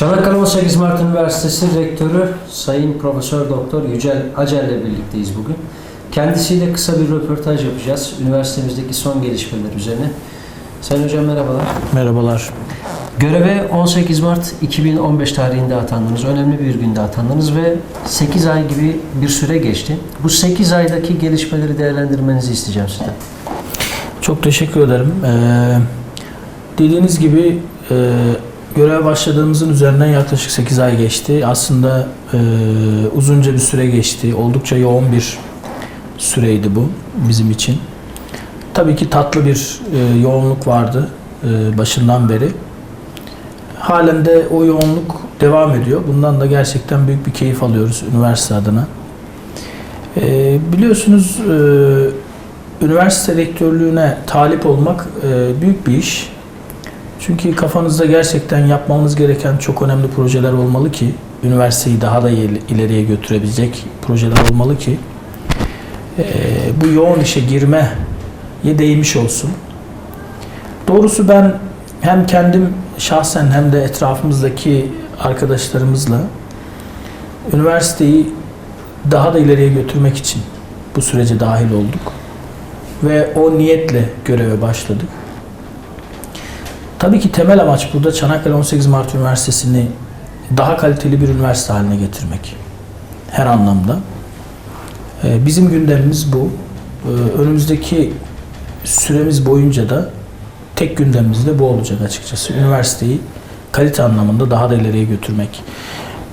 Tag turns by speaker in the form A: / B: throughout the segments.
A: Çanakkale 18 Mart Üniversitesi Rektörü Sayın Profesör Doktor Yücel Acer ile birlikteyiz bugün. Kendisiyle kısa bir röportaj yapacağız. Üniversitemizdeki son gelişmeler üzerine. Sayın Hocam merhabalar.
B: Merhabalar.
A: Göreve 18 Mart 2015 tarihinde atandınız. Önemli bir günde atandınız ve 8 ay gibi bir süre geçti. Bu 8 aydaki gelişmeleri değerlendirmenizi isteyeceğim sizden.
B: Çok teşekkür ederim. Ee, dediğiniz gibi e, göreve başladığımızın üzerinden yaklaşık 8 ay geçti. Aslında e, uzunca bir süre geçti. Oldukça yoğun bir süreydi bu bizim için. Tabii ki tatlı bir e, yoğunluk vardı e, başından beri. Halen de o yoğunluk devam ediyor. Bundan da gerçekten büyük bir keyif alıyoruz üniversite adına. E, biliyorsunuz e, üniversite rektörlüğüne talip olmak e, büyük bir iş. Çünkü kafanızda gerçekten yapmamız gereken çok önemli projeler olmalı ki üniversiteyi daha da il- ileriye götürebilecek projeler olmalı ki e, bu yoğun işe girmeye değmiş olsun. Doğrusu ben hem kendim şahsen hem de etrafımızdaki arkadaşlarımızla üniversiteyi daha da ileriye götürmek için bu sürece dahil olduk ve o niyetle göreve başladık. Tabii ki temel amaç burada Çanakkale 18 Mart Üniversitesi'ni daha kaliteli bir üniversite haline getirmek. Her anlamda. Ee, Bizim gündemimiz bu. Ee, Önümüzdeki süremiz boyunca da tek gündemimiz de bu olacak açıkçası. Üniversiteyi kalite anlamında daha da ileriye götürmek.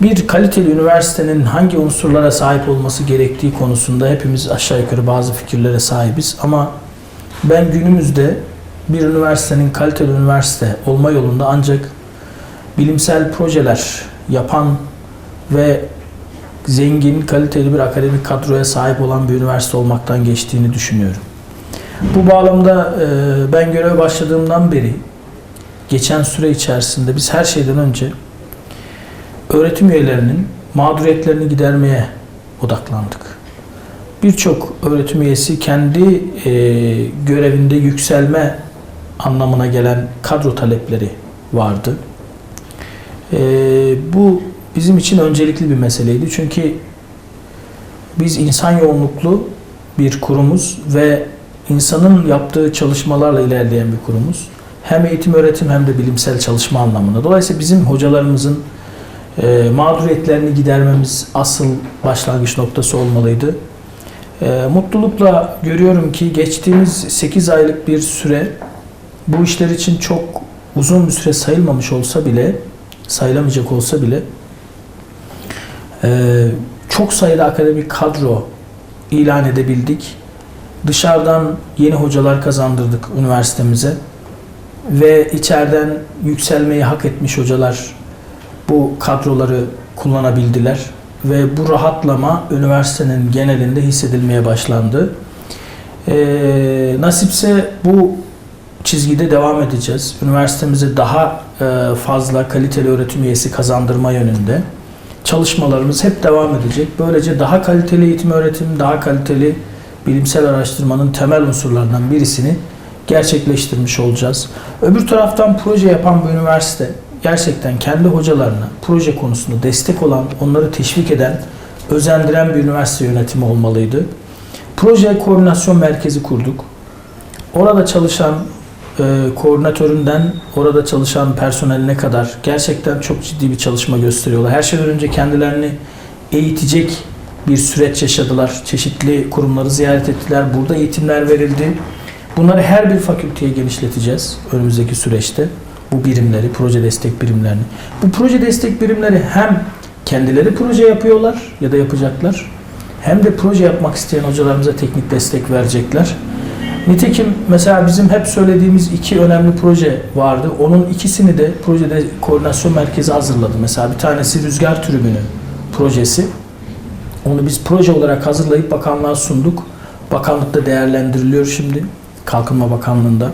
B: Bir kaliteli üniversitenin hangi unsurlara sahip olması gerektiği konusunda hepimiz aşağı yukarı bazı fikirlere sahibiz ama ben günümüzde bir üniversitenin kaliteli üniversite olma yolunda ancak bilimsel projeler yapan ve zengin, kaliteli bir akademik kadroya sahip olan bir üniversite olmaktan geçtiğini düşünüyorum. Bu bağlamda e, ben göreve başladığımdan beri geçen süre içerisinde biz her şeyden önce öğretim üyelerinin mağduriyetlerini gidermeye odaklandık. Birçok öğretim üyesi kendi e, görevinde yükselme anlamına gelen kadro talepleri vardı. E, bu bizim için öncelikli bir meseleydi. Çünkü biz insan yoğunluklu bir kurumuz ve insanın yaptığı çalışmalarla ilerleyen bir kurumuz. Hem eğitim öğretim hem de bilimsel çalışma anlamında. Dolayısıyla bizim hocalarımızın e, mağduriyetlerini gidermemiz asıl başlangıç noktası olmalıydı. E, mutlulukla görüyorum ki geçtiğimiz 8 aylık bir süre bu işler için çok uzun bir süre sayılmamış olsa bile, sayılamayacak olsa bile e, çok sayıda akademik kadro ilan edebildik. Dışarıdan yeni hocalar kazandırdık üniversitemize ve içeriden yükselmeyi hak etmiş hocalar bu kadroları kullanabildiler ve bu rahatlama üniversitenin genelinde hissedilmeye başlandı. Ee, nasipse bu çizgide devam edeceğiz. Üniversitemize daha e, fazla kaliteli öğretim üyesi kazandırma yönünde çalışmalarımız hep devam edecek. Böylece daha kaliteli eğitim öğretim, daha kaliteli bilimsel araştırmanın temel unsurlarından birisini gerçekleştirmiş olacağız. Öbür taraftan proje yapan bu üniversite gerçekten kendi hocalarına proje konusunda destek olan, onları teşvik eden, özendiren bir üniversite yönetimi olmalıydı. Proje koordinasyon merkezi kurduk. Orada çalışan e, koordinatöründen orada çalışan personeline kadar gerçekten çok ciddi bir çalışma gösteriyorlar. Her şeyden önce kendilerini eğitecek bir süreç yaşadılar. Çeşitli kurumları ziyaret ettiler. Burada eğitimler verildi. Bunları her bir fakülteye genişleteceğiz önümüzdeki süreçte. Bu birimleri, proje destek birimlerini. Bu proje destek birimleri hem kendileri proje yapıyorlar ya da yapacaklar. Hem de proje yapmak isteyen hocalarımıza teknik destek verecekler. Nitekim mesela bizim hep söylediğimiz iki önemli proje vardı. Onun ikisini de projede koordinasyon merkezi hazırladı. Mesela bir tanesi rüzgar tribünü projesi. Onu biz proje olarak hazırlayıp bakanlığa sunduk. Bakanlıkta değerlendiriliyor şimdi. Kalkınma Bakanlığı'nda.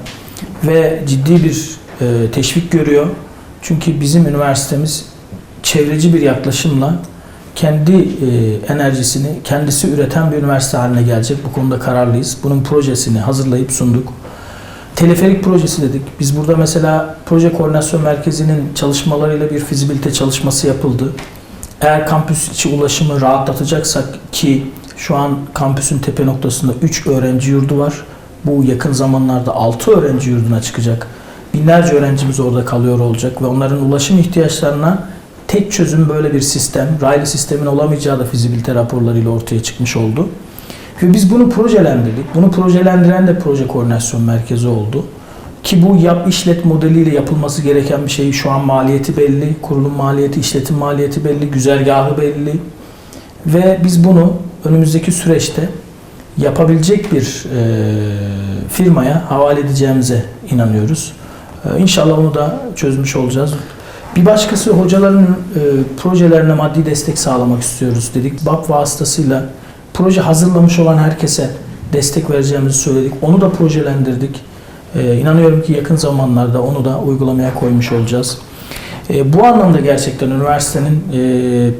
B: Ve ciddi bir e, teşvik görüyor. Çünkü bizim üniversitemiz çevreci bir yaklaşımla kendi e, enerjisini kendisi üreten bir üniversite haline gelecek. Bu konuda kararlıyız. Bunun projesini hazırlayıp sunduk. Teleferik projesi dedik. Biz burada mesela proje koordinasyon merkezinin çalışmalarıyla bir fizibilite çalışması yapıldı. Eğer kampüs içi ulaşımı rahatlatacaksak ki şu an kampüsün tepe noktasında 3 öğrenci yurdu var. Bu yakın zamanlarda 6 öğrenci yurduna çıkacak. Binlerce öğrencimiz orada kalıyor olacak ve onların ulaşım ihtiyaçlarına tek çözüm böyle bir sistem. Raylı sistemin olamayacağı da fizibilite raporlarıyla ortaya çıkmış oldu. Ve biz bunu projelendirdik. Bunu projelendiren de proje koordinasyon merkezi oldu. Ki bu yap işlet modeliyle yapılması gereken bir şey. Şu an maliyeti belli, kurulum maliyeti, işletim maliyeti belli, güzergahı belli. Ve biz bunu önümüzdeki süreçte yapabilecek bir e, firmaya havale edeceğimize inanıyoruz. E, İnşallah onu da çözmüş olacağız. Bir başkası hocaların e, projelerine maddi destek sağlamak istiyoruz dedik. BAP vasıtasıyla proje hazırlamış olan herkese destek vereceğimizi söyledik. Onu da projelendirdik. E, inanıyorum ki yakın zamanlarda onu da uygulamaya koymuş olacağız. E, bu anlamda gerçekten üniversitenin e,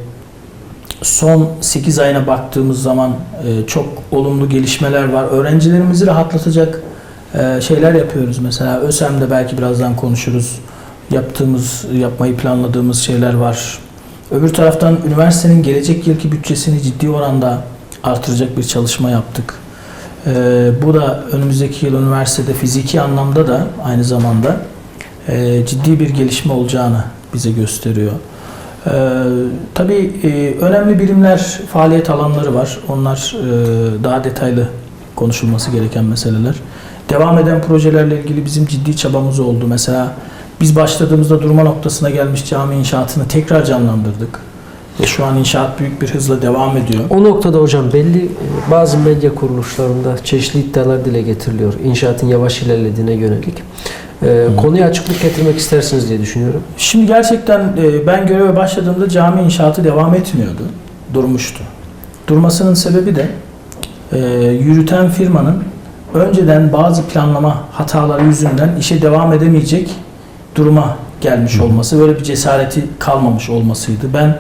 B: son 8 ayına baktığımız zaman e, çok olumlu gelişmeler var. Öğrencilerimizi rahatlatacak e, şeyler yapıyoruz. Mesela ÖSEM'de belki birazdan konuşuruz. Yaptığımız, yapmayı planladığımız şeyler var. Öbür taraftan üniversitenin gelecek yılki bütçesini ciddi oranda artıracak bir çalışma yaptık. E, bu da önümüzdeki yıl üniversitede fiziki anlamda da aynı zamanda e, ciddi bir gelişme olacağını bize gösteriyor. Ee, tabii e, önemli birimler, faaliyet alanları var. Onlar e, daha detaylı konuşulması gereken meseleler. Devam eden projelerle ilgili bizim ciddi çabamız oldu. Mesela biz başladığımızda durma noktasına gelmiş cami inşaatını tekrar canlandırdık. Ve şu an inşaat büyük bir hızla devam ediyor.
A: O noktada hocam belli e, bazı medya kuruluşlarında çeşitli iddialar dile getiriliyor. İnşaatın yavaş ilerlediğine yönelik. E, konuya açıklık getirmek istersiniz diye düşünüyorum.
B: Şimdi gerçekten e, ben göreve başladığımda cami inşaatı devam etmiyordu. Durmuştu. Durmasının sebebi de e, yürüten firmanın önceden bazı planlama hataları yüzünden işe devam edemeyecek duruma gelmiş olması, böyle bir cesareti kalmamış olmasıydı. Ben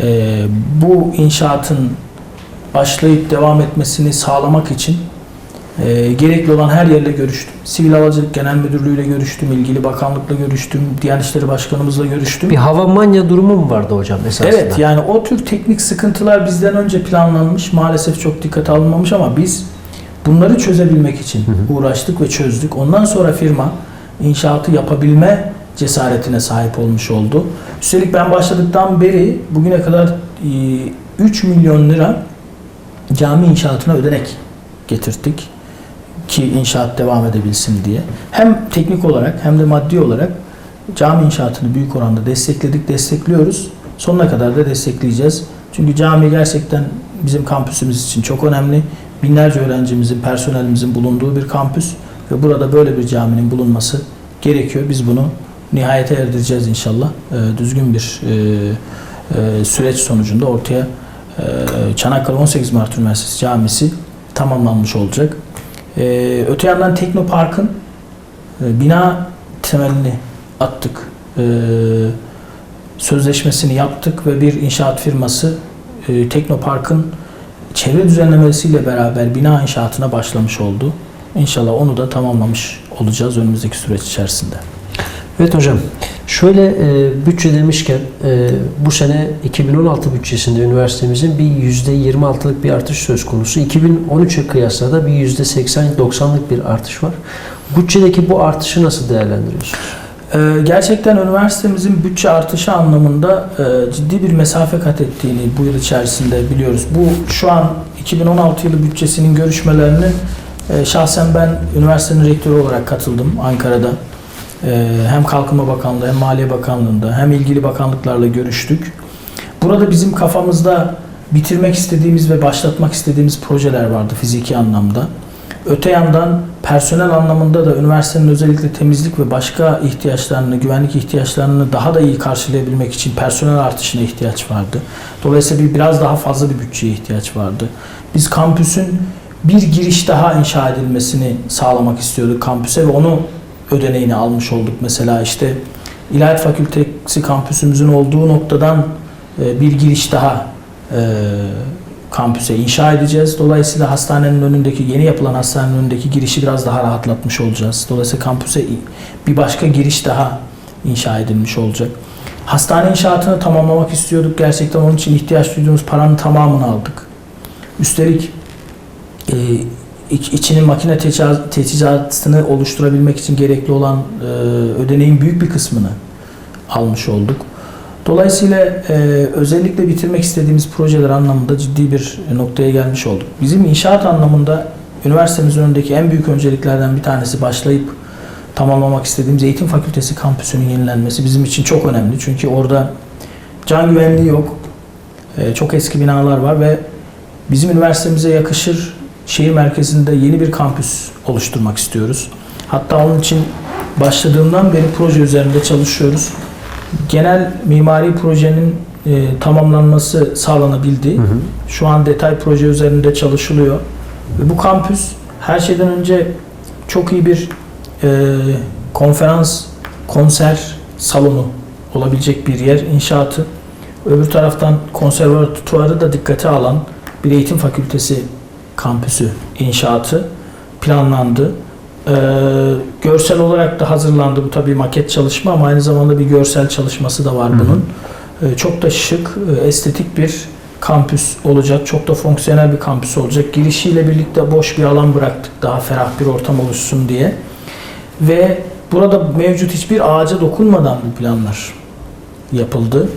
B: e, bu inşaatın başlayıp devam etmesini sağlamak için e, gerekli olan her yerle görüştüm. Sivil Havacılık Genel Müdürlüğü ile görüştüm, ilgili bakanlıkla görüştüm, Diyanet İşleri Başkanımızla görüştüm.
A: Bir hava manya durumu mu vardı hocam esasında?
B: Evet yani o tür teknik sıkıntılar bizden önce planlanmış. Maalesef çok dikkate alınmamış ama biz bunları çözebilmek için uğraştık ve çözdük. Ondan sonra firma inşaatı yapabilme cesaretine sahip olmuş oldu. Üstelik ben başladıktan beri bugüne kadar e, 3 milyon lira cami inşaatına ödenek getirdik ki inşaat devam edebilsin diye. Hem teknik olarak hem de maddi olarak cami inşaatını büyük oranda destekledik, destekliyoruz. Sonuna kadar da destekleyeceğiz. Çünkü cami gerçekten bizim kampüsümüz için çok önemli. Binlerce öğrencimizin, personelimizin bulunduğu bir kampüs ve burada böyle bir caminin bulunması gerekiyor. Biz bunu nihayete erdireceğiz inşallah. Ee, düzgün bir e, e, süreç sonucunda ortaya e, Çanakkale 18 Mart Üniversitesi Camisi tamamlanmış olacak. Ee, öte yandan Teknopark'ın e, bina temelini attık. Ee, sözleşmesini yaptık ve bir inşaat firması e, Teknopark'ın çevre düzenlemesiyle beraber bina inşaatına başlamış oldu. İnşallah onu da tamamlamış olacağız önümüzdeki süreç içerisinde.
A: Evet hocam. Şöyle e, bütçe demişken e, bu sene 2016 bütçesinde üniversitemizin bir %26'lık bir artış söz konusu. 2013'e kıyasla da bir %80-90'lık bir artış var. Bütçedeki bu artışı nasıl değerlendiriyorsunuz?
B: Ee, gerçekten üniversitemizin bütçe artışı anlamında e, ciddi bir mesafe kat ettiğini bu yıl içerisinde biliyoruz. Bu şu an 2016 yılı bütçesinin görüşmelerine e, şahsen ben üniversitenin rektörü olarak katıldım Ankara'da. E, hem Kalkınma Bakanlığı hem Maliye Bakanlığı'nda hem ilgili bakanlıklarla görüştük. Burada bizim kafamızda bitirmek istediğimiz ve başlatmak istediğimiz projeler vardı fiziki anlamda. Öte yandan personel anlamında da üniversitenin özellikle temizlik ve başka ihtiyaçlarını, güvenlik ihtiyaçlarını daha da iyi karşılayabilmek için personel artışına ihtiyaç vardı. Dolayısıyla bir biraz daha fazla bir bütçeye ihtiyaç vardı. Biz kampüsün bir giriş daha inşa edilmesini sağlamak istiyorduk kampüse ve onu ödeneğini almış olduk. Mesela işte İlahiyat Fakültesi kampüsümüzün olduğu noktadan e, bir giriş daha e, kampüse inşa edeceğiz. Dolayısıyla hastanenin önündeki yeni yapılan hastanenin önündeki girişi biraz daha rahatlatmış olacağız. Dolayısıyla kampüse bir başka giriş daha inşa edilmiş olacak. Hastane inşaatını tamamlamak istiyorduk. Gerçekten onun için ihtiyaç duyduğumuz paranın tamamını aldık. Üstelik e, iç- içinin makine teçhiz- teçhizatını oluşturabilmek için gerekli olan e, ödeneğin büyük bir kısmını almış olduk. Dolayısıyla e, özellikle bitirmek istediğimiz projeler anlamında ciddi bir noktaya gelmiş olduk. Bizim inşaat anlamında üniversitemizin önündeki en büyük önceliklerden bir tanesi başlayıp tamamlamak istediğimiz Eğitim Fakültesi kampüsünün yenilenmesi bizim için çok önemli. Çünkü orada can güvenliği yok. E, çok eski binalar var ve bizim üniversitemize yakışır şehir merkezinde yeni bir kampüs oluşturmak istiyoruz. Hatta onun için başladığımdan beri proje üzerinde çalışıyoruz. Genel mimari projenin e, tamamlanması sağlanabildi. Şu an detay proje üzerinde çalışılıyor. Ve bu kampüs her şeyden önce çok iyi bir e, konferans, konser salonu olabilecek bir yer inşaatı. Öbür taraftan konservatuvarı da dikkate alan bir eğitim fakültesi kampüsü inşaatı planlandı. Ee, görsel olarak da hazırlandı bu tabii maket çalışma ama aynı zamanda bir görsel çalışması da var bunun. Ee, çok da şık, estetik bir kampüs olacak. Çok da fonksiyonel bir kampüs olacak. Girişiyle birlikte boş bir alan bıraktık daha ferah bir ortam oluşsun diye. Ve burada mevcut hiçbir ağaca dokunmadan bu planlar yapıldı.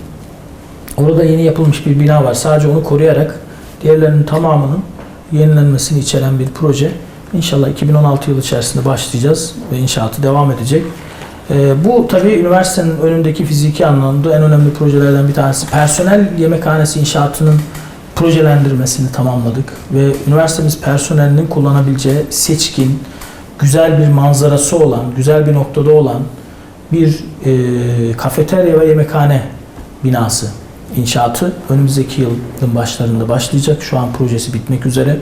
B: Orada yeni yapılmış bir bina var. Sadece onu koruyarak diğerlerinin tamamının yenilenmesini içeren bir proje. İnşallah 2016 yılı içerisinde başlayacağız ve inşaatı devam edecek. Ee, bu tabii üniversitenin önündeki fiziki anlamda en önemli projelerden bir tanesi. Personel yemekhanesi inşaatının projelendirmesini tamamladık ve üniversitemiz personelinin kullanabileceği seçkin, güzel bir manzarası olan, güzel bir noktada olan bir e, kafeterya ve yemekhane binası inşaatı önümüzdeki yılın başlarında başlayacak. Şu an projesi bitmek üzere.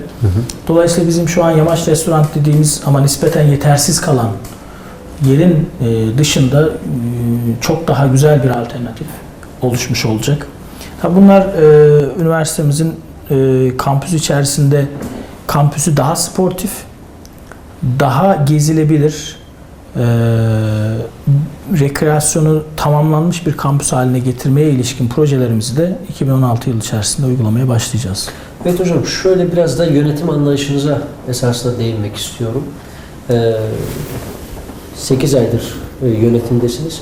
B: Dolayısıyla bizim şu an yamaç restoran dediğimiz ama nispeten yetersiz kalan yerin e, dışında e, çok daha güzel bir alternatif oluşmuş olacak. Ha bunlar e, üniversitemizin kampüs içerisinde kampüsü daha sportif, daha gezilebilir, e, rekreasyonu tamamlanmış bir kampüs haline getirmeye ilişkin projelerimizi de 2016 yılı içerisinde uygulamaya başlayacağız.
A: Evet hocam şöyle biraz da yönetim anlayışınıza esasında değinmek istiyorum. Ee, 8 aydır e, yönetimdesiniz.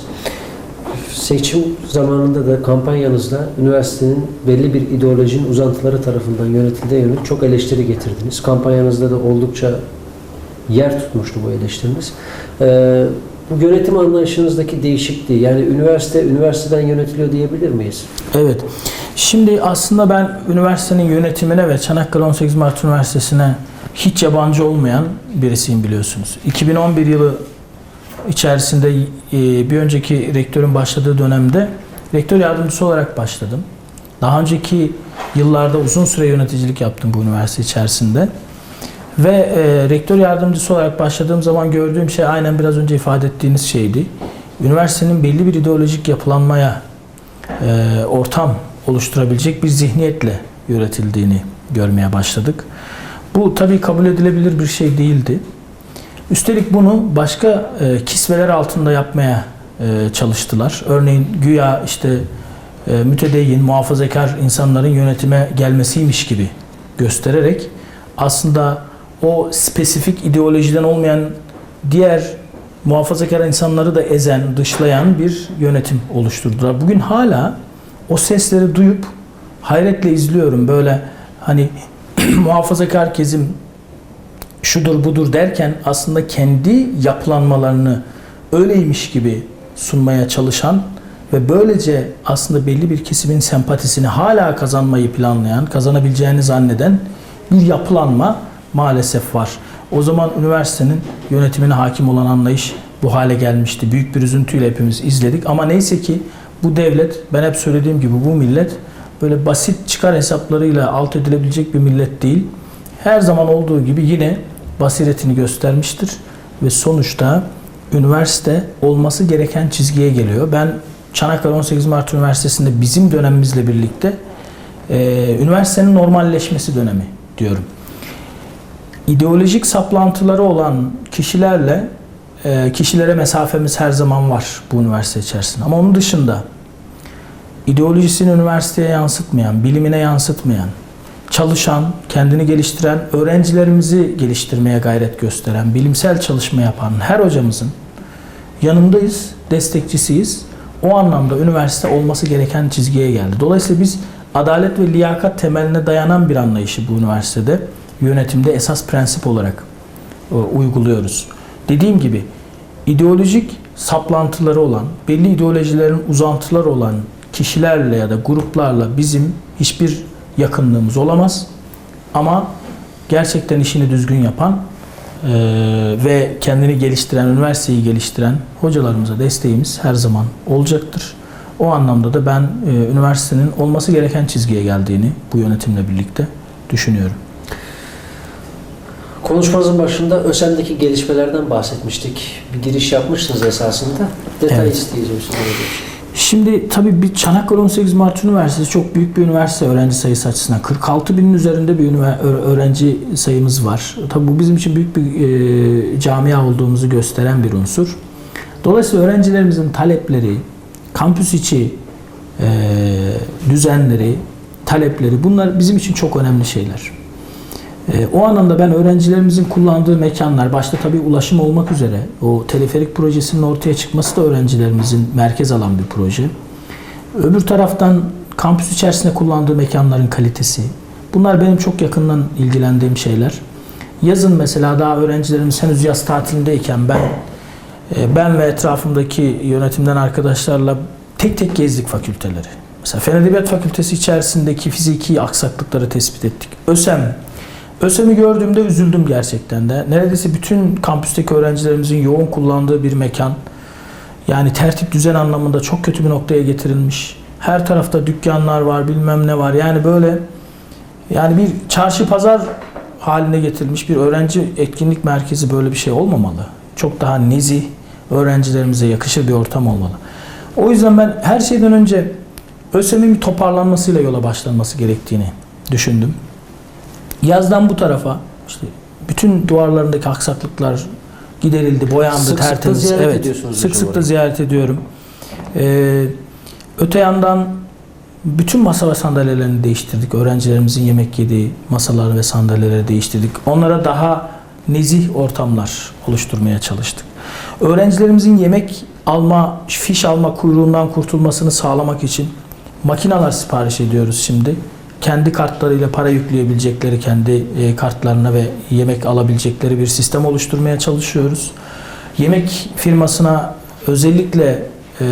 A: Seçim zamanında da kampanyanızda üniversitenin belli bir ideolojinin uzantıları tarafından yönetildiğine yönelik çok eleştiri getirdiniz. Kampanyanızda da oldukça yer tutmuştu bu eleştiriniz. Ee, bu yönetim anlayışınızdaki değişikliği yani üniversite üniversiteden yönetiliyor diyebilir miyiz?
B: Evet. Şimdi aslında ben üniversitenin yönetimine ve Çanakkale 18 Mart Üniversitesi'ne hiç yabancı olmayan birisiyim biliyorsunuz. 2011 yılı içerisinde e, bir önceki rektörün başladığı dönemde rektör yardımcısı olarak başladım. Daha önceki yıllarda uzun süre yöneticilik yaptım bu üniversite içerisinde. Ve e, rektör yardımcısı olarak başladığım zaman gördüğüm şey aynen biraz önce ifade ettiğiniz şeydi. Üniversitenin belli bir ideolojik yapılanmaya e, ortam oluşturabilecek bir zihniyetle yönetildiğini görmeye başladık. Bu tabii kabul edilebilir bir şey değildi. Üstelik bunu başka e, kisveler altında yapmaya e, çalıştılar. Örneğin güya işte e, mütedeyyin, muhafazakar insanların yönetime gelmesiymiş gibi göstererek aslında o spesifik ideolojiden olmayan diğer muhafazakar insanları da ezen, dışlayan bir yönetim oluşturdular. Bugün hala o sesleri duyup hayretle izliyorum. Böyle hani muhafazakar kesim şudur budur derken aslında kendi yapılanmalarını öyleymiş gibi sunmaya çalışan ve böylece aslında belli bir kesimin sempatisini hala kazanmayı planlayan, kazanabileceğini zanneden bir yapılanma maalesef var. O zaman üniversitenin yönetimine hakim olan anlayış bu hale gelmişti. Büyük bir üzüntüyle hepimiz izledik ama neyse ki bu devlet, ben hep söylediğim gibi bu millet böyle basit çıkar hesaplarıyla alt edilebilecek bir millet değil. Her zaman olduğu gibi yine basiretini göstermiştir ve sonuçta üniversite olması gereken çizgiye geliyor. Ben Çanakkale 18 Mart Üniversitesi'nde bizim dönemimizle birlikte e, üniversitenin normalleşmesi dönemi diyorum. İdeolojik saplantıları olan kişilerle e, kişilere mesafemiz her zaman var bu üniversite içerisinde. Ama onun dışında ideolojisini üniversiteye yansıtmayan, bilimine yansıtmayan, çalışan, kendini geliştiren, öğrencilerimizi geliştirmeye gayret gösteren, bilimsel çalışma yapan her hocamızın yanındayız, destekçisiyiz. O anlamda üniversite olması gereken çizgiye geldi. Dolayısıyla biz adalet ve liyakat temeline dayanan bir anlayışı bu üniversitede yönetimde esas prensip olarak e, uyguluyoruz. Dediğim gibi ideolojik saplantıları olan, belli ideolojilerin uzantıları olan kişilerle ya da gruplarla bizim hiçbir yakınlığımız olamaz. Ama gerçekten işini düzgün yapan e, ve kendini geliştiren, üniversiteyi geliştiren hocalarımıza desteğimiz her zaman olacaktır. O anlamda da ben e, üniversitenin olması gereken çizgiye geldiğini bu yönetimle birlikte düşünüyorum.
A: Konuşmanızın başında ÖSEM'deki gelişmelerden bahsetmiştik. Bir giriş yapmıştınız esasında. Detay
B: Evet.
A: isteyeceğim.
B: Şimdi tabii bir Çanakkale 18 Mart Üniversitesi çok büyük bir üniversite öğrenci sayısı açısından. 46 binin üzerinde bir öğrenci sayımız var. Tabii bu bizim için büyük bir e, camia olduğumuzu gösteren bir unsur. Dolayısıyla öğrencilerimizin talepleri, kampüs içi e, düzenleri, talepleri bunlar bizim için çok önemli şeyler. E, o anlamda ben öğrencilerimizin kullandığı mekanlar, başta tabii ulaşım olmak üzere o teleferik projesinin ortaya çıkması da öğrencilerimizin merkez alan bir proje. Öbür taraftan kampüs içerisinde kullandığı mekanların kalitesi. Bunlar benim çok yakından ilgilendiğim şeyler. Yazın mesela daha öğrencilerimiz henüz yaz tatilindeyken ben ben ve etrafımdaki yönetimden arkadaşlarla tek tek gezdik fakülteleri. Mesela Fen Edebiyat Fakültesi içerisindeki fiziki aksaklıkları tespit ettik. ÖSEM, ÖSEM'i gördüğümde üzüldüm gerçekten de. Neredeyse bütün kampüsteki öğrencilerimizin yoğun kullandığı bir mekan. Yani tertip düzen anlamında çok kötü bir noktaya getirilmiş. Her tarafta dükkanlar var, bilmem ne var. Yani böyle yani bir çarşı pazar haline getirilmiş bir öğrenci etkinlik merkezi böyle bir şey olmamalı. Çok daha nezih, öğrencilerimize yakışır bir ortam olmalı. O yüzden ben her şeyden önce ÖSEM'in bir toparlanmasıyla yola başlanması gerektiğini düşündüm. Yazdan bu tarafa işte bütün duvarlarındaki aksaklıklar giderildi, boyandı,
A: Sık sık
B: tertemiz.
A: ziyaret
B: evet,
A: ediyorsunuz
B: sık sık da ziyaret ediyorum. Ee, öte yandan bütün masa ve sandalyelerini değiştirdik. Öğrencilerimizin yemek yediği masaları ve sandalyeleri değiştirdik. Onlara daha nezih ortamlar oluşturmaya çalıştık. Öğrencilerimizin yemek alma, fiş alma kuyruğundan kurtulmasını sağlamak için makineler sipariş ediyoruz şimdi. Kendi kartlarıyla para yükleyebilecekleri kendi e, kartlarına ve yemek alabilecekleri bir sistem oluşturmaya çalışıyoruz. Yemek firmasına özellikle e,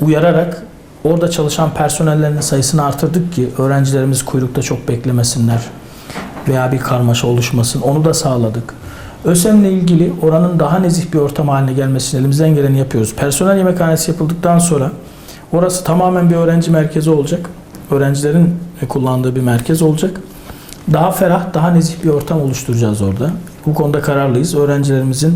B: uyararak orada çalışan personellerin sayısını artırdık ki öğrencilerimiz kuyrukta çok beklemesinler veya bir karmaşa oluşmasın. Onu da sağladık. ÖSEM'le ilgili oranın daha nezih bir ortam haline gelmesini elimizden geleni yapıyoruz. Personel yemekhanesi yapıldıktan sonra orası tamamen bir öğrenci merkezi olacak. Öğrencilerin kullandığı bir merkez olacak. Daha ferah, daha nezih bir ortam oluşturacağız orada. Bu konuda kararlıyız. Öğrencilerimizin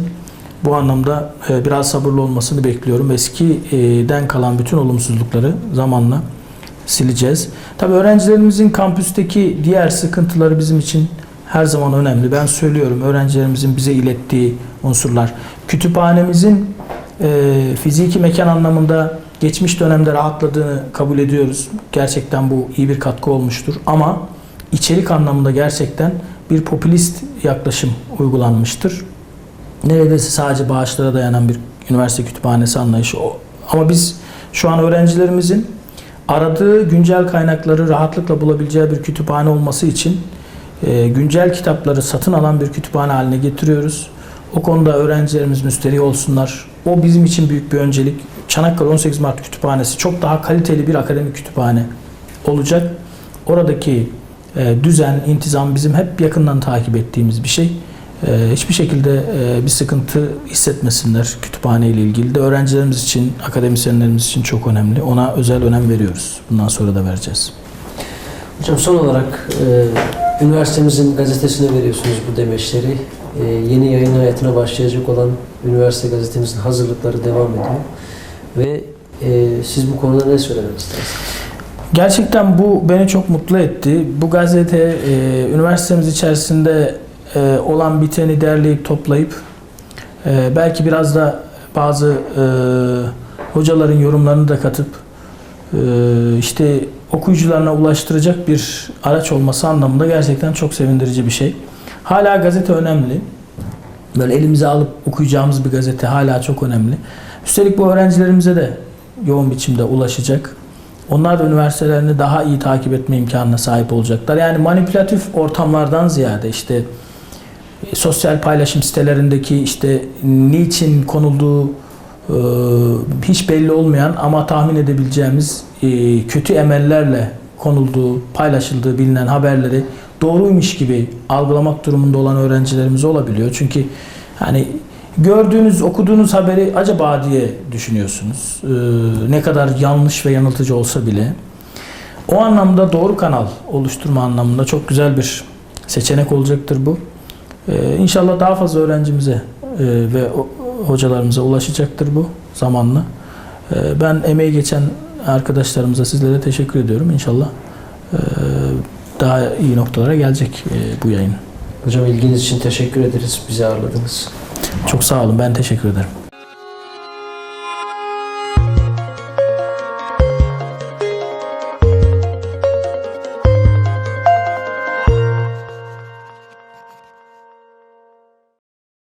B: bu anlamda e, biraz sabırlı olmasını bekliyorum. Eskiden kalan bütün olumsuzlukları zamanla sileceğiz. Tabii öğrencilerimizin kampüsteki diğer sıkıntıları bizim için her zaman önemli. Ben söylüyorum öğrencilerimizin bize ilettiği unsurlar. Kütüphanemizin e, fiziki mekan anlamında geçmiş dönemde rahatladığını kabul ediyoruz. Gerçekten bu iyi bir katkı olmuştur. Ama içerik anlamında gerçekten bir popülist yaklaşım uygulanmıştır. Neredeyse sadece bağışlara dayanan bir üniversite kütüphanesi anlayışı o. Ama biz şu an öğrencilerimizin aradığı güncel kaynakları rahatlıkla bulabileceği bir kütüphane olması için e, güncel kitapları satın alan bir kütüphane haline getiriyoruz. O konuda öğrencilerimiz müsterih olsunlar. O bizim için büyük bir öncelik. Çanakkale 18 Mart Kütüphanesi çok daha kaliteli bir akademik kütüphane olacak. Oradaki e, düzen, intizam bizim hep yakından takip ettiğimiz bir şey. E, hiçbir şekilde e, bir sıkıntı hissetmesinler kütüphane ile ilgili de öğrencilerimiz için, akademisyenlerimiz için çok önemli. Ona özel önem veriyoruz. Bundan sonra da vereceğiz.
A: Hocam son olarak üniversitemizin gazetesine veriyorsunuz bu demeçleri. E, yeni yayın hayatına başlayacak olan üniversite gazetemizin hazırlıkları devam ediyor. Ve e, siz bu konuda ne söylemek istersiniz?
B: Gerçekten bu beni çok mutlu etti. Bu gazete e, üniversitemiz içerisinde e, olan biteni derleyip toplayıp e, belki biraz da bazı e, hocaların yorumlarını da katıp e, işte okuyucularına ulaştıracak bir araç olması anlamında gerçekten çok sevindirici bir şey. Hala gazete önemli. Böyle elimize alıp okuyacağımız bir gazete hala çok önemli. Üstelik bu öğrencilerimize de yoğun biçimde ulaşacak. Onlar da üniversitelerini daha iyi takip etme imkanına sahip olacaklar. Yani manipülatif ortamlardan ziyade işte e, sosyal paylaşım sitelerindeki işte niçin konulduğu hiç belli olmayan ama tahmin edebileceğimiz e, kötü emellerle konulduğu, paylaşıldığı bilinen haberleri doğruymuş gibi algılamak durumunda olan öğrencilerimiz olabiliyor. Çünkü hani gördüğünüz, okuduğunuz haberi acaba diye düşünüyorsunuz. Ee, ne kadar yanlış ve yanıltıcı olsa bile. O anlamda doğru kanal oluşturma anlamında çok güzel bir seçenek olacaktır bu. Ee, inşallah daha fazla öğrencimize e, ve hocalarımıza ulaşacaktır bu zamanla. Ee, ben emeği geçen arkadaşlarımıza sizlere teşekkür ediyorum. İnşallah e, daha iyi noktalara gelecek e, bu yayın.
A: Hocam ilginiz için teşekkür ederiz. Bizi ağırladınız.
B: Çok sağ olun. Ben teşekkür ederim.